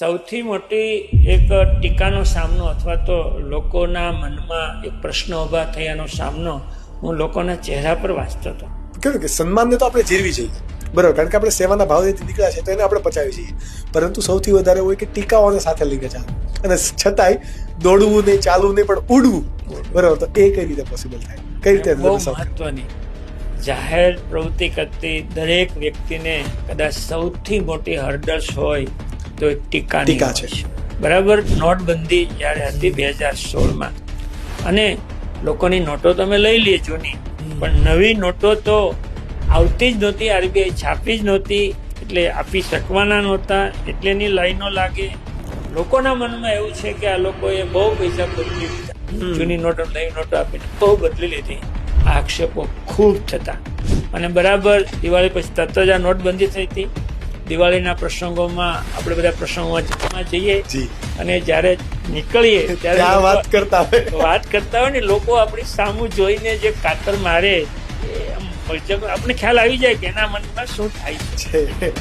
સૌથી મોટી એક ટીકાનો સામનો અથવા તો લોકોના મનમાં એક પ્રશ્ન ઊભા થયાનો સામનો હું લોકોના ચહેરા પર વાંચતો હતો. કેવું કે સન્માનને તો આપણે જીરવી જોઈએ. બરાબર કારણ કે આપણે સેવાના ભાવથી નીકળ્યા છે તો એને આપણે પચાવી છીએ પરંતુ સૌથી વધારે હોય કે ટીકાઓને સાથે લઈને ચાલે. અને છતાંય દોડવું નહીં ચાલવું નહીં પણ ઉડવું. બરાબર તો એ કઈ રીતે પોસિબલ થાય? કઈ રીતે બહુ મહત્વની. જાહેર પ્રવૃત્તિ કરતી દરેક વ્યક્તિને કદાચ સૌથી મોટી હર્ડલ્સ હોય તો ટીકા ટીકા છે. બરાબર? નોટબંધી જ્યારે હતી બે હજાર સોળમાં. અને લોકોની નોટો તમે લઈ લઈએ જૂની પણ નવી નોટો તો આવતી જ નહોતી આરબીઆઈ છાપી જ નહોતી એટલે આપી શકવાના નહોતા એટલે એની લાઈનો લાગે. લોકોના મનમાં એવું છે કે આ લોકોએ બહુ પૈસા બદલી લીધા. જૂની નોટો નવી નોટો આપીને બહુ બદલી લીધી. આ આક્ષેપો ખૂબ થતા. અને બરાબર દિવાળી પછી તરત જ આ નોટબંધી થઈ હતી. દિવાળીના પ્રસંગોમાં આપણે બધા પ્રસંગોમાં જઈએ અને જ્યારે નીકળીએ ત્યારે ત્યાં વાત કરતા હોય. વાત કરતા હોય ને લોકો આપણી સામુ જોઈને જે કાતર મારે આપણને ખ્યાલ આવી જાય કે એના મનમાં શું થાય છે.